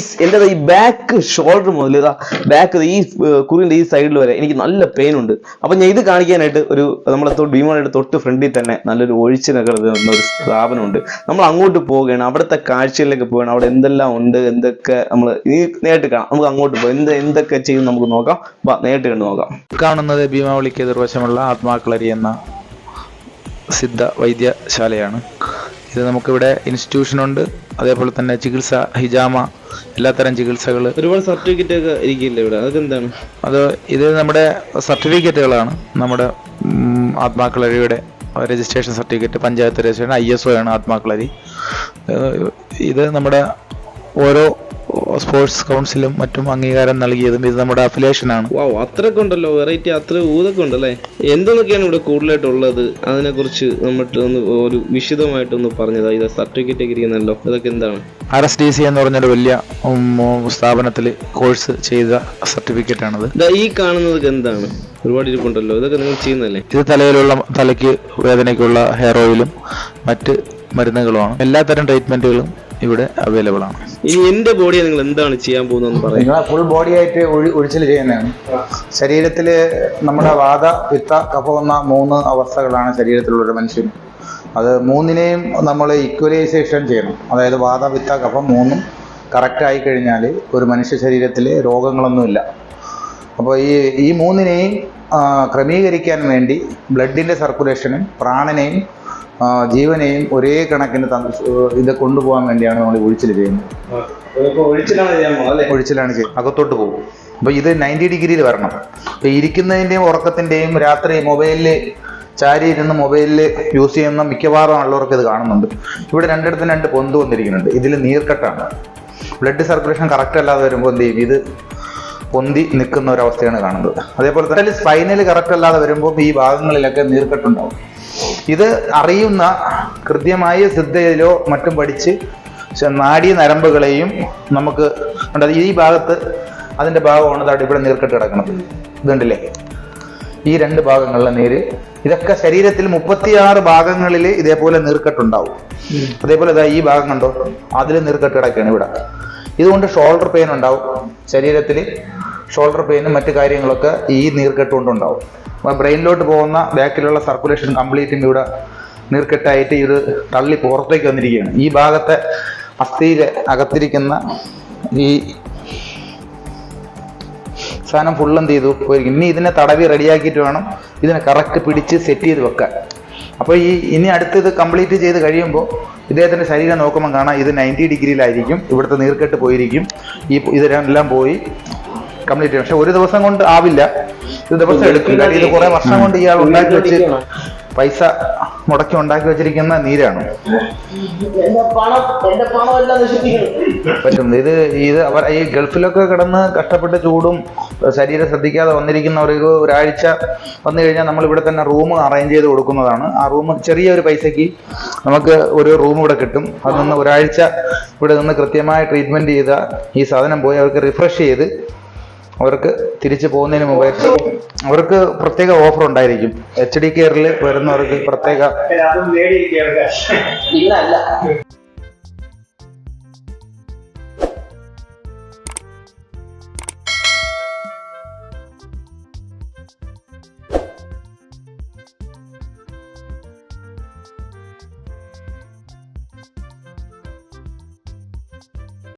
Guys എന്റെ ഈ back shoulder മുതൽ ഇതാ ബാക്ക് ഈ കുറിന്റെ ഈ സൈഡിൽ വരെ എനിക്ക് നല്ല പെയിൻ ഉണ്ട്. അപ്പം ഞാൻ ഇത് കാണിക്കാനായിട്ട് ഒരു നമ്മളെ ഭീമോയുടെ തൊട്ട് ഫ്രണ്ടിൽ തന്നെ നല്ലൊരു ഒഴിച്ചിനൊക്കെ ഒരു സ്ഥാപനമുണ്ട്. നമ്മൾ അങ്ങോട്ട് പോവുകയാണ്. അവിടുത്തെ കാഴ്ചയിലേക്ക് പോവുകയാണ്. അവിടെ എന്തെല്ലാം ഉണ്ട്? എന്തൊക്കെ നമ്മൾ ഈ നേരിട്ട് കാണാം. നമുക്ക് അങ്ങോട്ട് പോകാം എന്ത് എന്തൊക്കെ ചെയ്യും നമുക്ക് നോക്കാം. നേരിട്ട് കണ്ട് നോക്കാം. കാണുന്നത് ഭീമാവളിക്ക് എതിർവശമുള്ള ആത്മാക്കളരി എന്ന സിദ്ധ വൈദ്യശാലയാണ് ഇത് നമുക്കിവിടെ ഇൻസ്റ്റിറ്റ്യൂഷനുണ്ട് അതേപോലെ തന്നെ ചികിത്സ ഹിജാമ എല്ലാത്തരം ചികിത്സകൾ ഒരുപാട് സർട്ടിഫിക്കറ്റ് ഒക്കെ ഇരിക്കില്ല ഇവിടെ? അതൊക്കെ എന്താണ്? അത് ഇത് നമ്മുടെ സർട്ടിഫിക്കറ്റുകളാണ്. നമ്മുടെ ആത്മാക്കളരിയുടെ registration certificate panchayat registration I S O ആണ് ആത്മാക്കളരി. ഇത് നമ്മുടെ ഓരോ സ്പോർട്സ് കൗൺസിലും മറ്റും അംഗീകാരം നൽകിയതും ഇത് നമ്മുടെ അഫിലേഷൻ ആണ്. അത്രയൊക്കെ ഉണ്ടല്ലോ വെറൈറ്റി അത്ര ഊതൊക്കെ ഉണ്ടല്ലേ എന്തൊക്കെയാണ് ഇവിടെ കൂടുതലായിട്ടുള്ളത്? അതിനെ കുറിച്ച് നമ്മട്ട് ഒന്ന് ഒരു വിശദമായിട്ടൊന്ന് പറഞ്ഞതാ ഇത് സർട്ടിഫിക്കറ്റ് ഒക്കെ ഇരിക്കുന്നല്ലോ ഇതൊക്കെ എന്താണ്? ആർ എസ് ഡി സി എന്ന് പറഞ്ഞൊരു വലിയ സ്ഥാപനത്തിൽ കോഴ്സ് ചെയ്ത സർട്ടിഫിക്കറ്റ് ആണത്. ഈ കാണുന്നത് എന്താണ്? ഒരുപാട് ഇരിപ്പുണ്ടല്ലോ ഇതൊക്കെ നിങ്ങൾ ചെയ്യുന്നല്ലേ ഇത് തലയിലുള്ള തലയ്ക്ക് വേദനയ്ക്കുള്ള ഹെയർ ഓയിലും മറ്റ് മരുന്നുകളുമാണ്. എല്ലാത്തരം ട്രീറ്റ്മെന്റുകളും ഇവിടെ അവൈലബിൾ ആണ്. ഇനി എന്റെ ബോഡിയെ നിങ്ങൾ എന്താണ് ചെയ്യാൻ പോകുന്നതെന്ന് പറയാം. നിങ്ങൾ ഫുൾ ബോഡി ആയിട്ട് ഒഴി ഒഴിച്ചിൽ ചെയ്യുന്നതാണ്. ശരീരത്തിൽ നമ്മുടെ വാത പിത്ത കഫ എന്ന മൂന്ന് അവസ്ഥകളാണ് ശരീരത്തിലുള്ള ഒരു മനുഷ്യന് അത് മൂന്നിനെയും നമ്മൾ ഈക്വലൈസേഷൻ ചെയ്യണം. അതായത് വാത പിത്ത കഫം മൂന്നും കറക്റ്റ് ആയി കഴിഞ്ഞാൽ ഒരു മനുഷ്യ ശരീരത്തിൽ രോഗങ്ങളൊന്നുമില്ല. അപ്പോൾ ഈ ഈ മൂന്നിനെയും ക്രമീകരിക്കാൻ വേണ്ടി ബ്ലഡിന്റെ സർക്കുലേഷനും പ്രാണനെയും ജീവനെയും ഒരേ കണക്കിന് ഇത് കൊണ്ടുപോകാൻ വേണ്ടിയാണ് നമ്മൾ ഒഴിച്ചിൽ ചെയ്യുന്നത്. ഒഴിച്ചിലാണ് ചെയ്യുന്നത്. അകത്തോട്ട് പോകും. അപ്പോൾ ഇത് നയന്റി ഡിഗ്രിയിൽ വരണം. അപ്പോൾ ഇരിക്കുന്നതിന്റെയും ഉറക്കത്തിന്റെയും രാത്രി മൊബൈലിൽ ചാരി ഇരുന്ന് മൊബൈലിൽ യൂസ് ചെയ്യുന്ന മിക്കവാറും ആളുകൾക്ക് ഇത് കാണുന്നുണ്ട്. ഇവിടെ രണ്ടിടത്തും രണ്ട് പൊന്ത് വന്നിരിക്കുന്നുണ്ട്. ഇതിൽ നീർക്കെട്ടാണ്. ബ്ലഡ് സർക്കുലേഷൻ കറക്റ്റ് അല്ലാതെ വരുമ്പോൾ എന്ത് ചെയ്യും? ഇത് പൊന്തി നിൽക്കുന്ന ഒരവസ്ഥയാണ് കാണുന്നത്. അതേപോലെ തന്നെ സ്പൈനൽ കറക്റ്റ് അല്ലാതെ വരുമ്പോൾ ഈ ഭാഗങ്ങളിലൊക്കെ നീർക്കെട്ടുണ്ടാവും. ഇത് അറിയുന്ന കൃത്യമായ സിദ്ധയിലോ മറ്റും പഠിച്ച് നാഡീ നരമ്പുകളെയും നമുക്ക് ഉണ്ട്. ഈ ഭാഗത്ത് അതിന്റെ ഭാഗമാണ് ദാ ഇവിടെ നീർക്കെട്ട് കിടക്കുന്നത്. ഇതുണ്ടല്ലേ? ഈ രണ്ട് ഭാഗങ്ങളിലെ നീര്. ഇതൊക്കെ ശരീരത്തിൽ മുപ്പത്തിയാറ് ഭാഗങ്ങളിൽ ഇതേപോലെ നീർക്കെട്ടുണ്ടാവും. അതേപോലെ ഇതാ ഈ ഭാഗം കണ്ടോ? അതിൽ നീർക്കെട്ട് കിടക്കുകയാണ് ഇവിടെ. ഇതുകൊണ്ട് ഷോൾഡർ പെയിൻ ഉണ്ടാവും. ശരീരത്തിൽ ഷോൾഡർ പെയിനും മറ്റു കാര്യങ്ങളൊക്കെ ഈ നീർക്കെട്ട് കൊണ്ടുണ്ടാവും. ബ്രെയിനിലോട്ട് പോകുന്ന ബാക്കിലുള്ള സർക്കുലേഷൻ കംപ്ലീറ്റും ഇവിടെ നീർക്കെട്ടായിട്ട് ഇത് തള്ളി പുറത്തേക്ക് വന്നിരിക്കുകയാണ്. ഈ ഭാഗത്തെ അസ്ഥിയിൽ അകത്തിരിക്കുന്ന ഈ സാധനം ഫുൾ എന്ത് ചെയ്തു? പോയിരിക്കും ഇനി ഇതിനെ തടവി റെഡിയാക്കിയിട്ട് വേണം ഇതിനെ കറക്റ്റ് പിടിച്ച് സെറ്റ് ചെയ്ത് വെക്കാൻ. അപ്പോൾ ഈ ഇനി അടുത്ത് ഇത് കംപ്ലീറ്റ് ചെയ്ത് കഴിയുമ്പോൾ ഇദ്ദേഹത്തിന്റെ ശരീരം നോക്കുമ്പോൾ കാണാം ഇത് നയന്റി ഡിഗ്രിയിലായിരിക്കും. ഇവിടുത്തെ നീർക്കെട്ട് പോയിരിക്കും. ഈ ഇതെല്ലാം പോയി. കംപ്ലീറ്റ് ചെയ്യും പക്ഷെ ഒരു ദിവസം കൊണ്ട് ആവില്ല. ഇത് ദിവസം എടുക്കില്ല ഇത് കുറെ വർഷം കൊണ്ട് ഇയാൾ ഉണ്ടാക്കി വെച്ച് പൈസ മുടക്കി ഉണ്ടാക്കി വെച്ചിരിക്കുന്ന നീരാണ്. പറ്റുന്നത് ഇത് ഇത് അവർ ഈ ഗൾഫിലൊക്കെ കിടന്ന് കഷ്ടപ്പെട്ട് ചൂടും ശരീരം ശ്രദ്ധിക്കാതെ വന്നിരിക്കുന്ന ഒരു ഒരാഴ്ച വന്നു കഴിഞ്ഞാൽ നമ്മൾ ഇവിടെ തന്നെ റൂം അറേഞ്ച് ചെയ്ത് കൊടുക്കുന്നതാണ്. ആ റൂം ചെറിയ ഒരു പൈസയ്ക്ക് നമുക്ക് ഒരു റൂം ഇവിടെ കിട്ടും. അത് നിന്ന് ഒരാഴ്ച ഇവിടെ നിന്ന് കൃത്യമായ ട്രീറ്റ്മെന്റ് ചെയ്ത ഈ സാധനം പോയി അവർക്ക് റിഫ്രഷ് ചെയ്ത് അവർക്ക് തിരിച്ചു പോകുന്നതിന് മുമ്പേ അവർക്ക് പ്രത്യേക ഓഫർ ഉണ്ടായിരിക്കും. എച്ച് ഡി കെയറിൽ വരുന്നവർക്ക് പ്രത്യേക